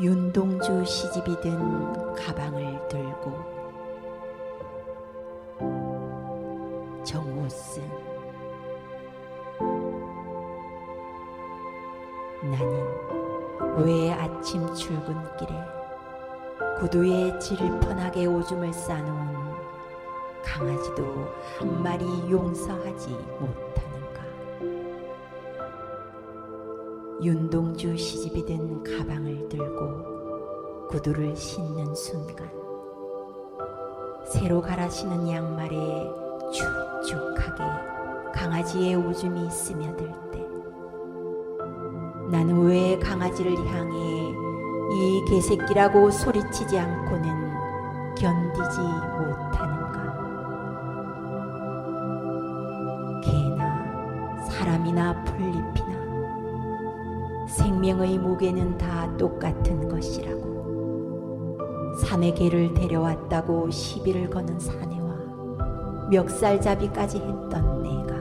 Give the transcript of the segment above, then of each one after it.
윤동주 시집이 든 가방을 들고 정호승 나는 왜 아침 출근길에 구두에 질펀하게 오줌을 싸놓은 강아지도 한 마리 용서하지 못하 윤동주 시집이 든 가방을 들고 구두를 신는 순간 새로 갈아 신은 양말에 축축하게 강아지의 오줌이 스며들 때 나는 왜 강아지를 향해 이 개새끼라고 소리치지 않고는 견디지 못하는가? 개나 사람이나 풀잎이나 생명의 무게는 다 똑같은 것이라고. 산의 개를 데려왔다고 시비를 거는 사내와 멱살잡이까지 했던 내가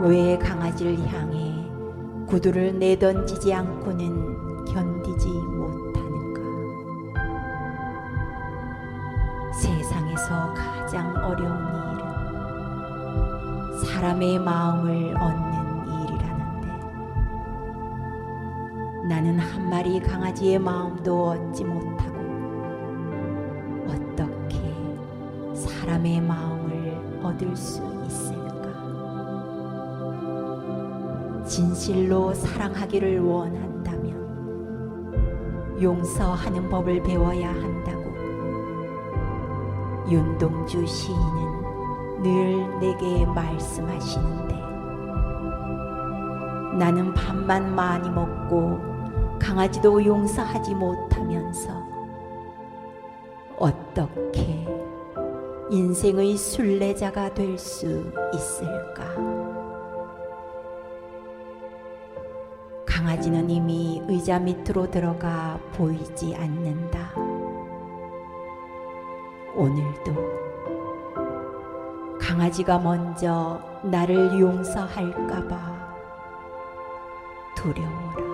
왜 강아지를 향해 구두를 내던지지 않고는 견디지 못하는가? 세상에서 가장 어려운 일은 사람의 마음을 얻는 나는 한 마리 강아지의 마음도 얻지 못하고 어떻게 사람의 마음을 얻을 수 있을까? 진실로 사랑하기를 원한다면 용서하는 법을 배워야 한다고 윤동주 시인은 늘 내게 말씀하시는데 나는 밥만 많이 먹고 강아지도 용서하지 못하면서 어떻게 인생의 순례자가 될 수 있을까? 강아지는 이미 의자 밑으로 들어가 보이지 않는다. 오늘도 강아지가 먼저 나를 용서할까봐 두려워.